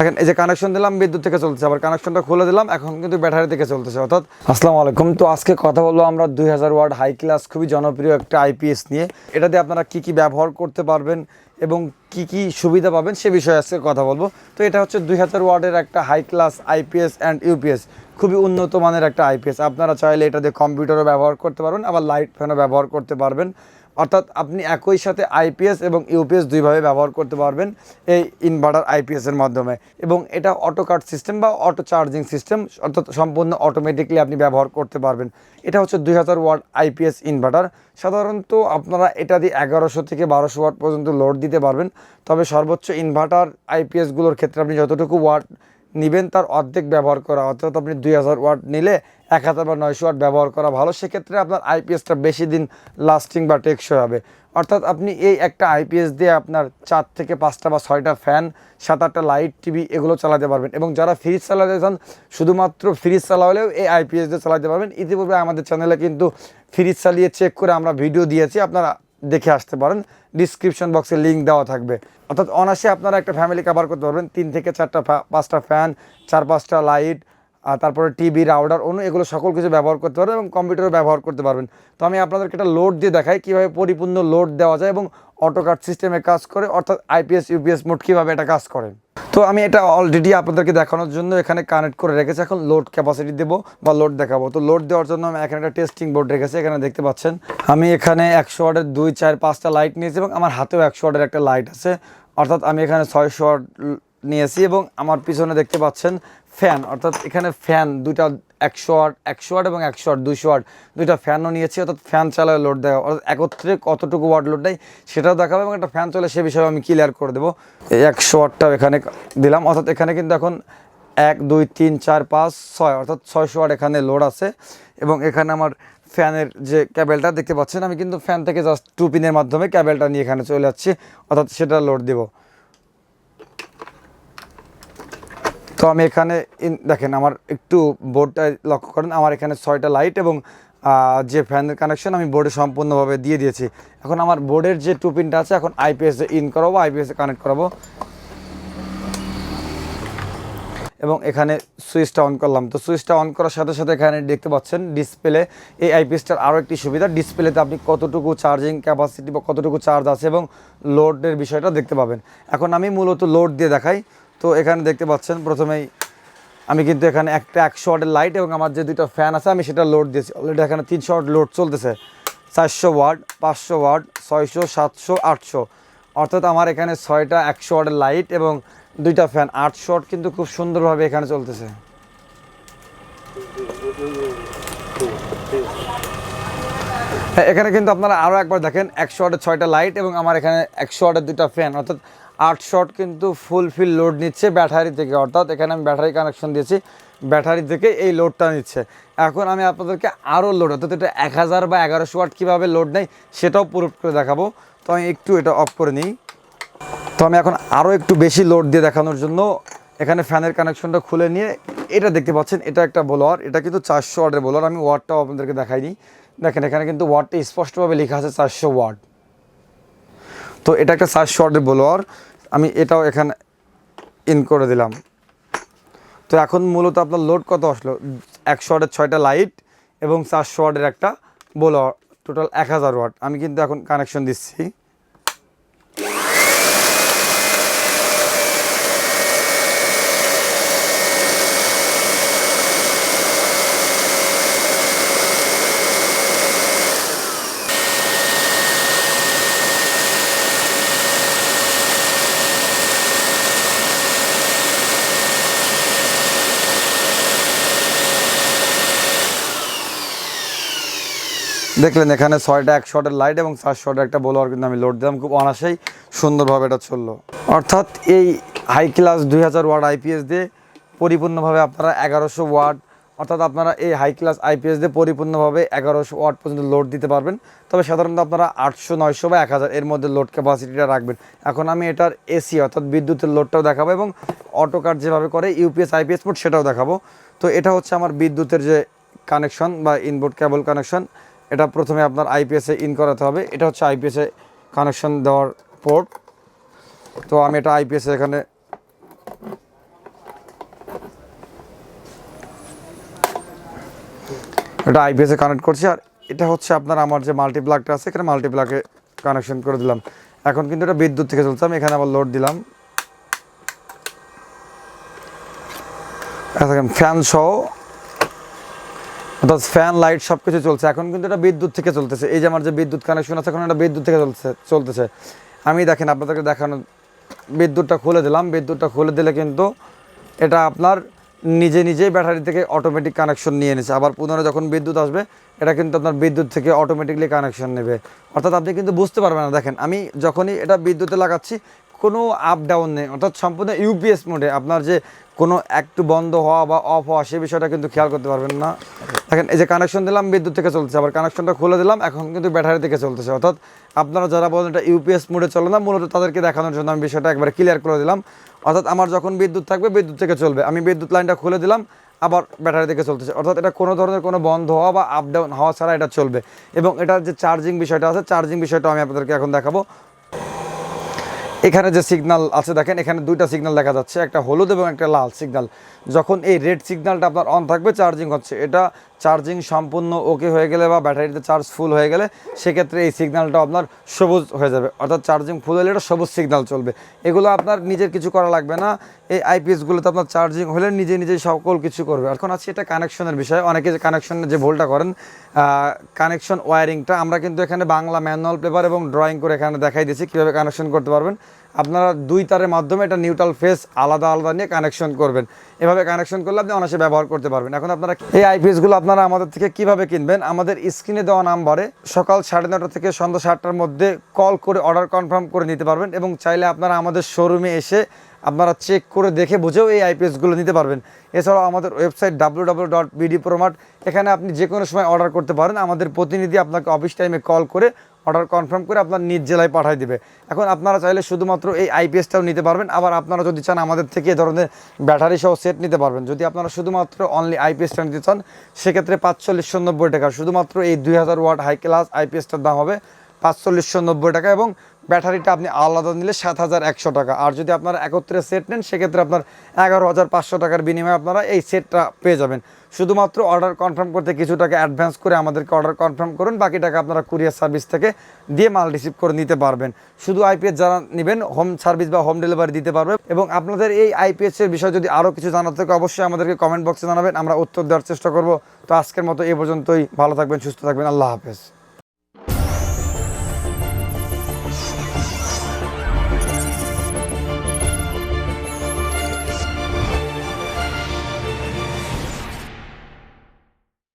দেখেন এই যে কানেকশন দিলাম, বিদ্যুৎ থেকে চলতেছে, আবার কানেকশনটা খুলে দিলাম, এখন কিন্তু ব্যাটারি থেকে চলতেছে। অর্থাৎ, আসসালামু আলাইকুম। তো আজকে কথা বলব আমরা দুই হাজার ওয়ার্ড হাই ক্লাস খুবই জনপ্রিয় একটা আইপিএস নিয়ে। এটা দিয়ে আপনারা কি কি ব্যবহার করতে পারবেন এবং কি কি সুবিধা পাবেন সে বিষয়ে আজকে কথা বলব। তো এটা হচ্ছে দুই হাজার ওয়ার্ডের একটা high class IPS and UPS খুবই উন্নত মানের একটা আইপিএস আপনারা চাইলে এটা দিয়ে কম্পিউটারও ব্যবহার করতে পারবেন, আবার লাইট ফ্যানও ব্যবহার করতে পারবেন। অর্থাৎ আপনি একই সাথে আইপিএস এবং ইউপিএস দুইভাবে ব্যবহার করতে পারবেন এই ইনভার্টার আইপিএসের মাধ্যমে। এবং এটা অটো কাট সিস্টেম বা অটো চার্জিং সিস্টেম অর্থাৎ সম্পূর্ণ অটোমেটিকলি আপনি ব্যবহার করতে পারবেন। এটা হচ্ছে দুই হাজার ওয়াট আইপিএস ইনভার্টার সাধারণত আপনারা এটা দিয়ে এগারোশো থেকে বারোশো ওয়াট পর্যন্ত লোড দিতে পারবেন। তবে সর্বোচ্চ ইনভার্টার আইপিএসগুলোর ক্ষেত্রে আপনি যতটুকু ওয়াট নেবেন তার অর্ধেক ব্যবহার করা, অর্থাৎ আপনি দুই হাজার ওয়াট নিলে এক হাজার বা নয়শো ওয়াট ব্যবহার করা ভালো। সেক্ষেত্রে আপনার আইপিএসটা বেশি দিন লাস্টিং বা টেকসই হবে। অর্থাৎ আপনি এই একটা আইপিএস দিয়ে আপনার চার থেকে পাঁচটা বা ছয়টা ফ্যান সাত আটটা লাইট টিভি এগুলো চালাতে পারবেন। এবং যারা ফ্রিজ চালাতে চান, শুধুমাত্র ফ্রিজ চালালেও এই আইপিএস দিয়ে চালাতে পারবেন। ইতিপূর্বে আমাদের চ্যানেলে কিন্তু ফ্রিজ চালিয়ে চেক করে আমরা ভিডিও দিয়েছি। আপনারা দেখে আসতে পারেন। ডিসক্রিপশন বক্সে লিঙ্ক দেওয়া থাকবে। অর্থাৎ অনায়াসে আপনারা একটা ফ্যামিলি কাভার করতে পারবেন। তিন থেকে চারটা পাঁচটা ফ্যান চার পাঁচটা লাইট তারপরে টিভি রাউডার অন্য এগুলো সকল কিছু ব্যবহার করতে পারবেন এবং কম্পিউটারও ব্যবহার করতে পারবেন। তো আমি আপনাদেরকে একটা লোড দিয়ে দেখাই, কীভাবে পরিপূর্ণ লোড দেওয়া যায় এবং অটো কাট সিস্টেমে কাজ করে, অর্থাৎ আইপিএস ইউপিএস মোড কীভাবে এটা কাজ করে। তো আমি এটা অলরেডি আপনাদেরকে দেখানোর জন্য এখানে কানেক্ট করে রেখেছি, এখন লোড ক্যাপাসিটি দেবো বা লোড দেখাবো। তো লোড দেওয়ার জন্য আমি এখানে একটা টেস্টিং বোর্ড রেখেছি, এখানে দেখতে পাচ্ছেন, আমি এখানে একশো ওয়াটের দুই, চার, পাঁচটা লাইট নিয়েছি এবং আমার হাতেও একশো ওয়াটের একটা লাইট আছে। অর্থাৎ আমি এখানে ছয়শো ওয়াট নিয়েছি এবং আমার পিছনে দেখতে পাচ্ছেন ফ্যান। অর্থাৎ এখানে ফ্যান, দুইটা একশো আট একশো আট এবং একশো আট দুইশো আট দুইটা ফ্যানও নিয়েছি। অর্থাৎ ফ্যান চালায় লোড দেওয়া অর্থাৎ একত্রে কতটুকু ওয়াট লোড দেয় সেটাও দেখাবো এবং একটা ফ্যান চলে সে বিষয়ে আমি ক্লিয়ার করে দেবো। এই একশো ওয়াটটাও এখানে দিলাম। অর্থাৎ এখানে কিন্তু এখন এক, দুই, তিন, চার, পাঁচ, ছয়, অর্থাৎ ছয়শো ওয়াট এখানে লোড আছে এবং এখানে আমার ফ্যানের যে ক্যাবেলটা দেখতে পাচ্ছেন, আমি কিন্তু ফ্যান থেকে জাস্ট টু পিনের মাধ্যমে ক্যাবেলটা নিয়ে এখানে চলে যাচ্ছি। অর্থাৎ সেটা লোড দেবো। তো আমি এখানে দেখেন আমার একটু বোর্ডটা লক্ষ্য করেন, আমার এখানে ছয়টা লাইট এবং যে ফ্যানের কানেকশন আমি বোর্ডে সম্পূর্ণভাবে দিয়ে দিয়েছি। এখন আমার বোর্ডের যে টু পিনটা আছে, এখন আইপিএস ইন করাবো আইপিএস কানেক্ট করাবো। এবং এখানে সুইচটা অন করলাম। তো সুইচটা অন করার সাথে সাথে এখানে দেখতে পাচ্ছেন ডিসপ্লে এই আইপিএসটার আরও একটি সুবিধা ডিসপ্লেতে আপনি কতটুকু চার্জিং ক্যাপাসিটি বা কতটুকু চার্জ আছে এবং লোডের বিষয়টা দেখতে পাবেন। এখন আমি মূলত লোড দিয়ে দেখাই। তো এখানে দেখতে পাচ্ছেন প্রথমেই আমি কিন্তু এখানে একটা একশো ওয়াটের লাইট এবং আমার যে দুটো ফ্যান আছে আমি সেটা লোড দিয়েছি। অলরেডি এখানে তিনশো ওয়াট লোড চলতেছে। চারশো ওয়াট পাঁচশো ওয়াট ছয়শো সাতশো আটশো। অর্থাৎ আমার এখানে ছয়টা একশো ওয়াটের লাইট এবং দুইটা ফ্যান আটশো ওয়াট কিন্তু খুব সুন্দরভাবে এখানে চলতেছে। হ্যাঁ, এখানে কিন্তু আপনারা আরও একবার দেখেন একশো ওয়াটের ছয়টা লাইট এবং আমার এখানে একশো ওয়াটের দুটা ফ্যান অর্থাৎ আট শট কিন্তু ফুলফিল লোড নিচ্ছে ব্যাটারি থেকে। অর্থাৎ এখানে আমি ব্যাটারি কানেকশন দিয়েছি, ব্যাটারি থেকে এই লোডটা নিচ্ছে। এখন আমি আপনাদেরকে আরও লোড অর্থাৎ এটা এক হাজার বা এগারোশো ওয়াট কীভাবে লোড নেই সেটাও প্রুভ করে দেখাবো। তো আমি একটু এটা অফ করে নিই। তো আমি এখন আরও একটু বেশি লোড দিয়ে দেখানোর জন্য এখানে ফ্যানের কানেকশনটা খুলে নিয়ে এটা দেখতে পাচ্ছেন, এটা একটা বোলোয়ার এটা কিন্তু চারশো ওয়াটের বোলোয়ার আমি ওয়াটটাও আপনাদেরকে দেখাইনি। দেখেন, এখানে কিন্তু ওয়াটটা স্পষ্টভাবে লেখা আছে চারশো ওয়াট। তো এটা একটা চারশো ওয়াটের বোলোয়ার আমি এটাও এখানে ইন করে দিলাম। তো এখন মূলত আপনার লোড কত আসলো? একশো ওয়াটের ছয়টা লাইট এবং চারশো ওয়াটের একটা বোলোয়ার টোটাল এক হাজার ওয়াট আমি কিন্তু এখন কানেকশন দিচ্ছি। দেখলেন এখানে ছয়টা এক শটের লাইট এবং চার শটের একটা বোলোয়ার কিন্তু আমি লোড দিলাম। খুব অনাসেই সুন্দরভাবে এটা চলল। অর্থাৎ এই হাই ক্লাস দুই হাজার ওয়াট আইপিএস দিয়ে পরিপূর্ণভাবে আপনারা এগারোশো ওয়াট, অর্থাৎ আপনারা এই হাই ক্লাস আইপিএস দিয়ে পরিপূর্ণভাবে এগারোশো ওয়াট পর্যন্ত লোড দিতে পারবেন। তবে সাধারণত আপনারা আটশো, নয়শো বা এক হাজার এর মধ্যে লোড ক্যাপাসিটিটা রাখবেন। এখন আমি এটার এসি অর্থাৎ বিদ্যুতের লোডটাও দেখাবো এবং অটো কাট যেভাবে করে ইউপিএস আইপিএস মোড সেটাও দেখাবো। তো এটা হচ্ছে আমার বিদ্যুতের যে কানেকশন বা ইনবোর্ড কেবল কানেকশন এটা প্রথমে আপনার আইপিএসে ইন করাতে হবে। এটা হচ্ছে আইপিএসে কানেকশন দেওয়ার পোর্ট তো আমি এটা আইপিএসে এখানে এটা আইপিএসে কানেক্ট করছি। আর এটা হচ্ছে আপনার আমার যে মাল্টিপ্লাকটা আছে, এখানে মাল্টিপ্লাকে কানেকশন করে দিলাম। এখন কিন্তু এটা বিদ্যুৎ থেকে চলছে। আমি এখানে আবার লোড দিলাম। ফ্যান সহ অর্থাৎ ফ্যান লাইট সব কিছু চলছে। এখন কিন্তু এটা বিদ্যুৎ থেকে চলতেছে। এই যে আমার যে বিদ্যুৎ কানেকশন আছে, এখন এটা বিদ্যুৎ থেকে চলছে, চলতেছে। আমি দেখেন, আপনাদেরকে দেখানো, বিদ্যুৎটা খুলে দিলাম। বিদ্যুৎটা খুলে দিলে কিন্তু এটা আপনার নিজে নিজেই ব্যাটারি থেকে অটোমেটিক কানেকশন নিয়ে নিছে। আবার পুনরায় যখন বিদ্যুৎ আসবে, এটা কিন্তু আপনার বিদ্যুৎ থেকে অটোমেটিকলি কানেকশন নেবে। অর্থাৎ আপনি কিন্তু বুঝতে পারবেন না। দেখেন, আমি যখনই এটা বিদ্যুতে লাগাচ্ছি, কোনো আপ ডাউন নেই। অর্থাৎ সম্পূর্ণ ইউপিএস মোডে আপনার যে কোনো একটু বন্ধ হওয়া বা অফ হওয়া, সে বিষয়টা কিন্তু খেয়াল করতে পারবেন না। দেখেন, এই যে কানেকশন দিলাম, বিদ্যুৎ থেকে চলতেছে, আবার কানেকশনটা খুলে দিলাম, এখন কিন্তু ব্যাটারি থেকে চলতেছে। অর্থাৎ আপনারা যারা বলেন এটা ইউপিএস মোডে চলে না, মূলত তাদেরকে দেখানোর জন্য আমি বিষয়টা একবারে ক্লিয়ার করে দিলাম। অর্থাৎ আমার যখন বিদ্যুৎ থাকবে, বিদ্যুৎ থেকে চলবে। আমি বিদ্যুৎ লাইনটা খুলে দিলাম, আবার ব্যাটারি থেকে চলতেছে। অর্থাৎ এটা কোনো ধরনের কোনো বন্ধ হওয়া বা আপ ডাউন হওয়া ছাড়া এটা চলবে। এবং এটার যে চার্জিং বিষয়টা আছে চার্জিং বিষয়টা আমি আপনাদেরকে এখন দেখাবো। এখানে যে সিগনাল আছে, দেখেন, এখানে দুইটা সিগনাল দেখা যাচ্ছে, একটা হলুদ এবং একটা লাল সিগনাল যখন এই রেড সিগনালটা আপনার অন থাকবে চার্জিং হচ্ছে। এটা চার্জিং সম্পূর্ণ ওকে হয়ে গেলে বা ব্যাটারিতে চার্জ ফুল হয়ে গেলে সেক্ষেত্রে এই সিগন্যালটা আপনার সবুজ হয়ে যাবে। অর্থাৎ চার্জিং ফুল হলে এটা সবুজ সিগন্যাল চলবে। এগুলো আপনার নিজের কিছু করা লাগবে না। এই আইপিএসগুলোতে আপনার চার্জিং হলে নিজে নিজেই সকল কিছু করবে। এখন আছে এটা কানেকশনের বিষয়। অনেকে যে কানেকশনের যে ভুলটা করেন কানেকশন ওয়ারিংটা আমরা কিন্তু এখানে বাংলা ম্যানুয়াল পেপার এবং ড্রয়িং করে এখানে দেখাই দিয়েছি। কীভাবে কানেকশন করতে পারবেন? আপনারা দুই তারের মাধ্যমে এটা নিউট্রাল ফেস আলাদা আলাদা নিয়ে কানেকশন করবেন। এভাবে কানেকশন করলে আপনি অনায়াসে ব্যবহার করতে পারবেন। এখন আপনারা এই আইপিএসগুলো আপনারা আমাদের থেকে কীভাবে কিনবেন? আমাদের স্ক্রিনে দেওয়া নাম্বারে সকাল সাড়ে নটা থেকে সন্ধ্যা সাতটার মধ্যে কল করে অর্ডার কনফার্ম করে নিতে পারবেন এবং চাইলে আপনারা আমাদের শোরুমে এসে আপনারা চেক করে দেখে বুঝেও এই আইপিএসগুলো নিতে পারবেন। এছাড়াও আমাদের website W W dot BD Promart এখানে আপনি যে কোনো সময় অর্ডার করতে পারেন। আমাদের প্রতিনিধি আপনাকে অফিস টাইমে কল করে অর্ডার কনফার্ম করে আপনার নিজ জেলায় পাঠিয়ে দেবে। এখন আপনারা চাইলে শুধুমাত্র এই আইপিএসটাও নিতে পারবেন। আবার আপনারা যদি চান আমাদের থেকে এ ধরনের ব্যাটারি সহ সেট নিতে পারবেন। যদি আপনারা শুধুমাত্র অনলি আইপিএসটা নিতে চান, সেক্ষেত্রে পাঁচচল্লিশশো নব্বই টাকা। শুধুমাত্র এই দুই হাজার ওয়াট হাই ক্লাস আইপিএসটার দাম হবে পাঁচচল্লিশশো নব্বই টাকা এবং ব্যাটারিটা আপনি আলাদা নিলে সাত হাজার একশো টাকা। আর যদি আপনারা একত্রে সেট নেন, সেক্ষেত্রে আপনার এগারো হাজার পাঁচশো টাকার বিনিময়ে আপনারা এই সেটটা পেয়ে যাবেন। শুধুমাত্র অর্ডার কনফার্ম করতে কিছু টাকা অ্যাডভান্স করে আমাদেরকে অর্ডার কনফার্ম করুন, বাকি টাকা আপনারা কুরিয়ার সার্ভিস থেকে দিয়ে মাল রিসিভ করে নিতে পারবেন। শুধু আইপিএস যারা নেবেন, হোম সার্ভিস বা হোম ডেলিভারি দিতে পারবে। এবং আপনাদের এই আইপিএস এর বিষয়ে যদি আরও কিছু জানার থাকে, অবশ্যই আমাদেরকে কমেন্ট বক্সে জানাবেন, আমরা উত্তর দেওয়ার চেষ্টা করব। তো আজকের মতো এই পর্যন্তই। ভালো থাকবেন, সুস্থ থাকবেন। আল্লাহ হাফেজ।